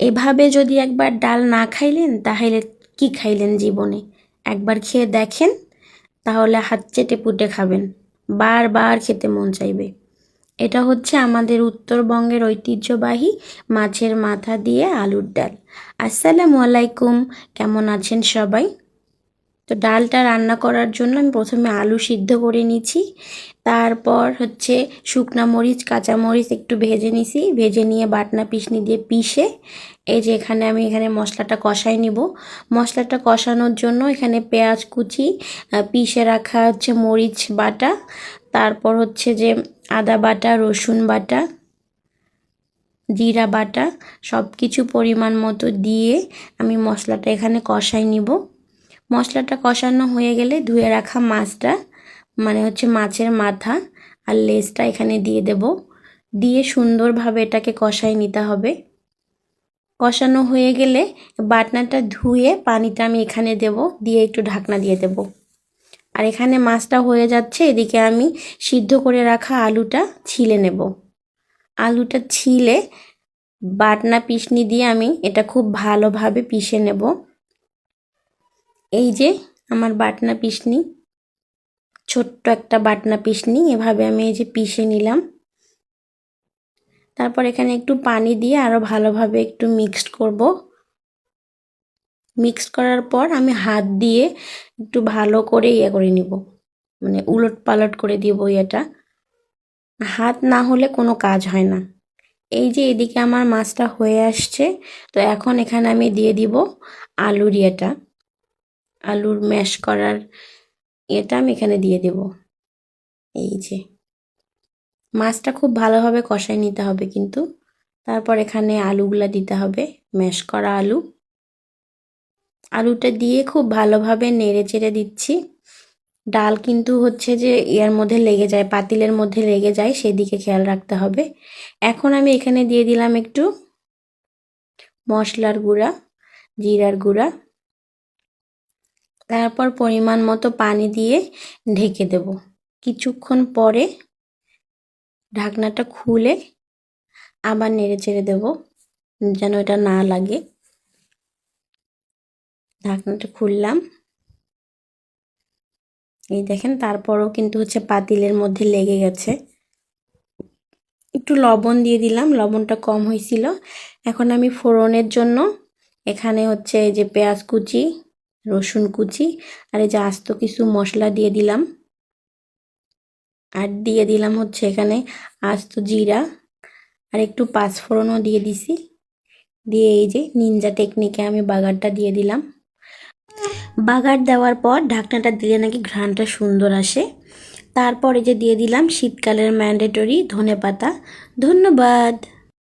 এভাবে যদি একবার ডাল না খাইলেন, তাহলে কি খাইলেন জীবনে? একবার খেয়ে দেখেন, তাহলে হাত চেটে পুটে খাবেন। বারবার খেতে মন চাইবে। এটা হচ্ছে আমাদের উত্তরবঙ্গের ঐতিহ্যবাহী মাছের মাথা দিয়ে আলুর ডাল। আসসালামু আলাইকুম, কেমন আছেন সবাই? তো ডালটা রান্না করার জন্য আমি প্রথমে আলু সিদ্ধ করে নিচ্ছি তারপর হচ্ছে শুকনা মরিচ, কাঁচা মরিচ একটু ভেজে নিছি। ভেজে নিয়ে বাটনা পিসনি দিয়ে পিষে এই যে এখানে আমি এখানে মশলাটা কষাই নিব। মশলাটা কষানোর জন্য এখানে পেঁয়াজ কুচি পিষে রাখা হচ্ছে মরিচ বাটা, তারপর হচ্ছে যে আদা বাটা, রসুন বাটা, জিরা বাটা সব কিছু পরিমাণ মতো দিয়ে আমি মশলাটা এখানে কষাই নিব। মশলাটা কষানো হয়ে গেলে ধুয়ে রাখা মাছটা মানে হচ্ছে মাছের মাথা আর লেজটা এখানে দিয়ে দেব। দিয়ে সুন্দরভাবে এটাকে কষাই নিতে হবে। কষানো হয়ে গেলে বাটনাটা ধুয়ে পানিটা আমি এখানে দেব, দিয়ে একটু ঢাকনা দিয়ে দেব। আর এখানে মাছটা হয়ে যাচ্ছে, এদিকে আমি সিদ্ধ করে রাখা আলুটা ছিলে নেব। আলুটা ছিলে, বাটনা পিসনি দিয়ে আমি এটা খুব ভালোভাবে পিষে নেব। এই যে আমার বাটনা পিসনি, ছোট্ট একটা বাটনা পিসনি, এভাবে আমি এই যে পিষে নিলাম। তারপর এখানে একটু পানি দিয়ে আরও ভালোভাবে একটু মিক্সড করব। মিক্সড করার পর আমি হাত দিয়ে একটু ভালো করে ইয়ে করে নিব। মানে উলট পালট করে দিব এটা হাত না হলে কোনো কাজ হয় না। এই যে এদিকে আমার মাছটা হয়ে আসছে, তো এখন এখানে আমি দিয়ে দিব আলুর ইয়েটা। আলুর ম্যাশ করার এটা আমি এখানে দিয়ে দেব। এই যে। মাছটা খুব ভালোভাবে কষাই নিতে হবে কিন্তু। তারপর এখানে আলুগুলা দিতে হবে ম্যাশ করা আলু। আলুটা দিয়ে খুব ভালোভাবে নেড়ে চেড়ে দিচ্ছি। ডাল কিন্তু হচ্ছে যে ইয়ার মধ্যে লেগে যায়, পাতিলের মধ্যে লেগে যায়, সেদিকে খেয়াল রাখতে হবে। এখন আমি এখানে দিয়ে দিলাম একটু মশলার গুঁড়া, জিরার গুঁড়া। তারপর পরিমাণ মতো পানি দিয়ে ঢেকে দেব। কিছুক্ষণ পরে ঢাকনাটা খুলে আবার নেড়ে চেড়ে দেব, যেন এটা না লাগে। ঢাকনাটা খুললাম। এই দেখেন, তারপরও কিন্তু হচ্ছে পাতিলের মধ্যে লেগে গেছে। একটু লবণ দিয়ে দিলাম, লবণটা কম হয়েছিল। এখন আমি ফোড়নের জন্য এখানে হচ্ছে যে পেঁয়াজ কুচি রসুন কুচি, আর এই যে আস্ত কিছু মশলা দিয়ে দিলাম। আর দিয়ে দিলাম হচ্ছে এখানে আস্ত জিরা, আর একটু পাঁচফোড়নও দিয়ে দিছি। দিয়ে এই যে নিনজা টেকনিকে আমি বাগারটা দিয়ে দিলাম। বাগার দেওয়ার পর ঢাকনাটা দিলে নাকি ঘ্রাণটা সুন্দর আসে। তারপরে যে দিয়ে দিলাম শীতকালের ম্যান্ডেটরি ধনে পাতা ধন্যবাদ।